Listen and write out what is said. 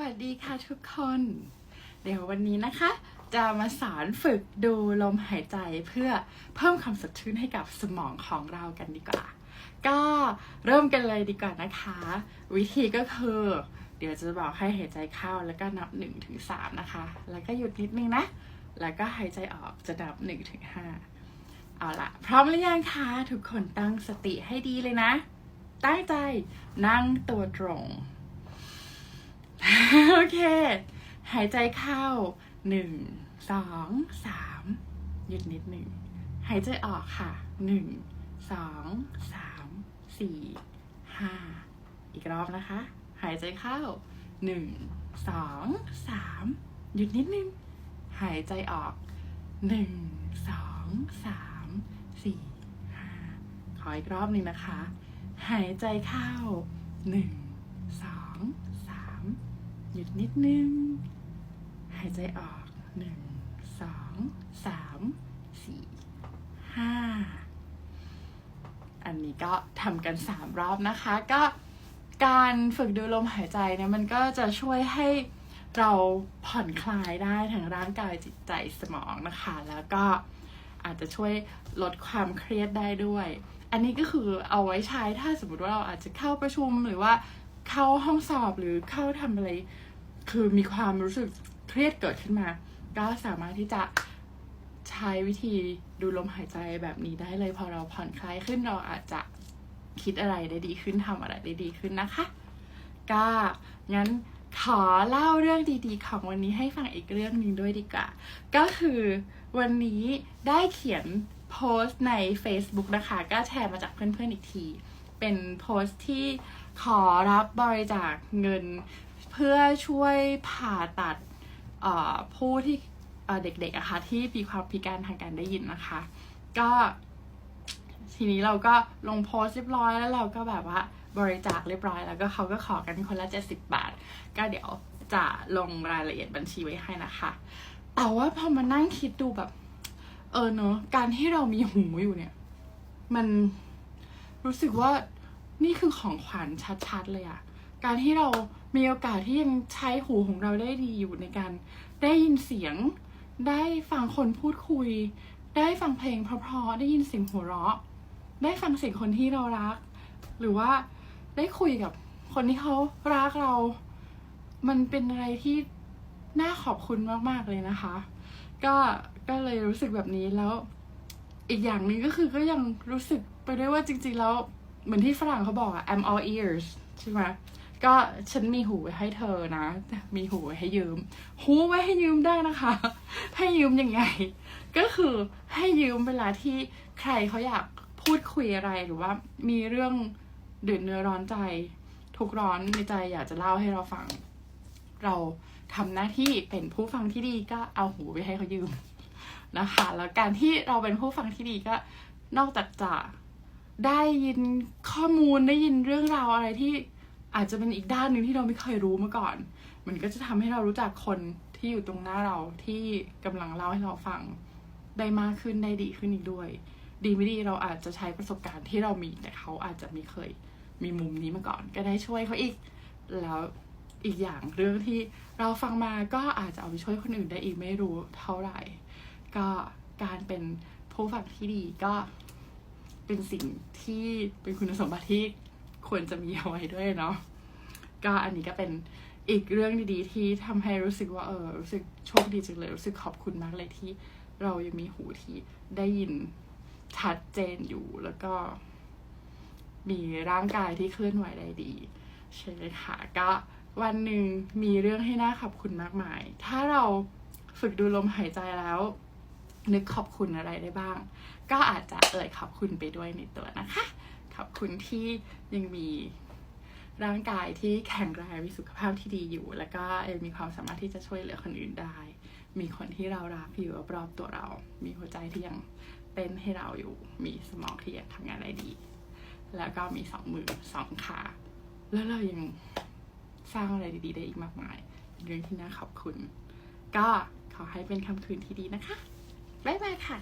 วัสดีค่ะทุกคน เดี๋ยววันนี้นะคะ จะมาสอนฝึกดูลมหายใจเพื่อเพิ่มความสดชื่นให้กับสมองของเรากันดีกว่า ก็เริ่มกันเลยดีกว่านะคะ วิธีก็คือ เดี๋ยวจะบอกให้หายใจเข้าแล้วก็นับ1ถึง3นะคะ แล้วก็หยุดนิดนึงนะ แล้วก็หายใจออกจะนับ1ถึง5เอาละพร้อมหรือยังคะทุกคนตั้งสติให้ดีเลยนะ ตั้งใจนั่งตัวตรง โอเค หายใจเข้าหนึ่งสองสามหยุดนิดหนึ่ง หายใจออกค่ะหนึ่งสองสามสี่ห้าอีกรอบนะคะ หายใจเข้าหนึ่งสองสามหยุดนิดนึง หายใจออกหนึ่งสองสามสี่ห้าขออีกรอบหนึ่งนะคะ หายใจเข้าหนึ่ง หยุดนิดนึง หายใจออกหนึ่งสองสามสี่ห้าอันนี้ก็ทำกันสามรอบนะคะ ก็การฝึกดูลมหายใจเนี่ยมันก็จะช่วยให้เราผ่อนคลายได้ทั้งร่างกายจิตใจสมองนะคะ แล้วก็อาจจะช่วยลดความเครียดได้ด้วย อันนี้ก็คือเอาไว้ใช้ถ้าสมมติว่าเราอาจจะเข้าประชุมหรือว่าเข้าห้องสอบหรือเข้าทำอะไร คือมีความรู้สึกเครียดเกิดขึ้นมา ก็สามารถที่จะใช้วิธีดูลมหายใจแบบนี้ได้เลยพอเราผ่อนคลายขึ้นเราอาจจะคิดอะไรได้ดีขึ้นทำอะไรได้ดีขึ้นนะคะ ก็งั้นขอเล่าเรื่องดีๆ ของวันนี้ให้ฟังอีกเรื่องหนึ่งด้วยดีกว่า ก็คือวันนี้ได้เขียนโพสต์ใน Facebook นะคะ ก็แชร์มาจากเพื่อนๆอีกที เป็นโพสต์ที่ขอรับบริจาคเงิน เพื่อช่วยผ่าตัดผู้ที่เด็กๆอะค่ะที่มีความพิการทางการได้ยินนะคะ ก็ทีนี้เราก็ลงโพสเรียบร้อยแล้วเราก็แบบว่าบริจาคเรียบร้อยแล้วก็เขาก็ขอกันคนละ70 บาท ก็เดี๋ยวจะลงรายละเอียดบัญชีไว้ให้นะคะ แต่ว่าพอมานั่งคิดดูแบบ เออเนอะการที่เรามีหูอยู่เนี่ย มันรู้สึกว่านี่คือของขวัญชัดๆเลยอะ การที่เรามีโอกาสที่ยังใช้หูของเราได้ดีอยู่ในการได้ยินเสียง ได้ฟังคนพูดคุย ได้ฟังเพลงเพราะๆได้ยินเสียงหัวเราะ ได้ฟังเสียงคนที่เรารัก หรือว่าได้คุยกับคนที่เขารักเรา มันเป็นอะไรที่น่าขอบคุณมากๆเลยนะคะ ก็ก็เลยรู้สึกแบบนี้แล้ว อีกอย่างหนึ่งก็คือก็ยังรู้สึกไปด้วยว่าจริงๆแล้ว เหมือนที่ฝรั่งเขาบอกอะ I'm all ears ใช่ไหม ก็ฉันมีหูไว้ให้เธอนะ มีหูไว้ให้ยืม หูไว้ให้ยืมได้นะคะ ให้ยืมยังไง ก็คือให้ยืมเวลาที่ใครเขาอยากพูดคุยอะไรหรือว่ามีเรื่องเดือดเนื้อร้อนใจ ทุกร้อนในใจอยากจะเล่าให้เราฟัง เราทำหน้าที่เป็นผู้ฟังที่ดีก็เอาหูไปให้เขายืมนะคะ แล้วการที่เราเป็นผู้ฟังที่ดีก็นอกจากจะได้ยินข้อมูลได้ยินเรื่องราวอะไรที่ อาจจะเป็นอีกด้านหนึ่งที่เราไม่เคยรู้มาก่อน มันก็จะทำให้เรารู้จักคนที่อยู่ตรงหน้าเราที่กำลังเล่าให้เราฟังได้มากขึ้นได้ดีขึ้นอีกด้วย ดีไม่ดีเราอาจจะใช้ประสบการณ์ที่เรามีแต่เขาอาจจะไม่เคยมีมุมนี้มาก่อน ก็ได้ช่วยเขาอีก แล้วอีกอย่างเรื่องที่เราฟังมาก็อาจจะเอาไปช่วยคนอื่นได้อีกไม่รู้เท่าไหร่ ก็การเป็นผู้ฟังที่ดีก็เป็นสิ่งที่เป็นคุณสมบัติที่ ควรจะมีเอาไว้ด้วยเนาะก็อันนี้ก็เป็นอีกเรื่องดีๆ ที่ทำให้รู้สึกว่าเออรู้สึกโชคดีจังเลย รู้สึกขอบคุณมากเลยที่เรายังมีหูที่ได้ยินชัดเจนอยู่แล้วก็ มีร่างกายที่เคลื่อนไหวได้ดีใช่ไหมคะก็วันหนึ่งมีเรื่องให้น่าขอบคุณมากมาย ถ้าเราฝึกดูลมหายใจแล้ว นึกขอบคุณอะไรได้บ้าง ก็อาจจะเอ่ยขอบคุณไปด้วยในตัวนะคะ คุณที่ยังมีร่างกายที่แข็งแรงมีสุขภาพที่ดีอยู่ แล้วก็ยังมีความสามารถที่จะช่วยเหลือคนอื่นได้ มีคนที่เรารักอยู่รอบตัวเรา มีหัวใจที่ยังเต้นให้เราอยู่ มีสมองที่ยังทำงานได้ดี แล้วก็มีสองมือสองขาแล้วเรายังสร้างอะไรดีๆ ได้อีกมากมายเป็นเรื่องที่น่าขอบคุณ ก็ขอให้เป็นคำคืนที่ดีนะคะ บ๊ายบายค่ะ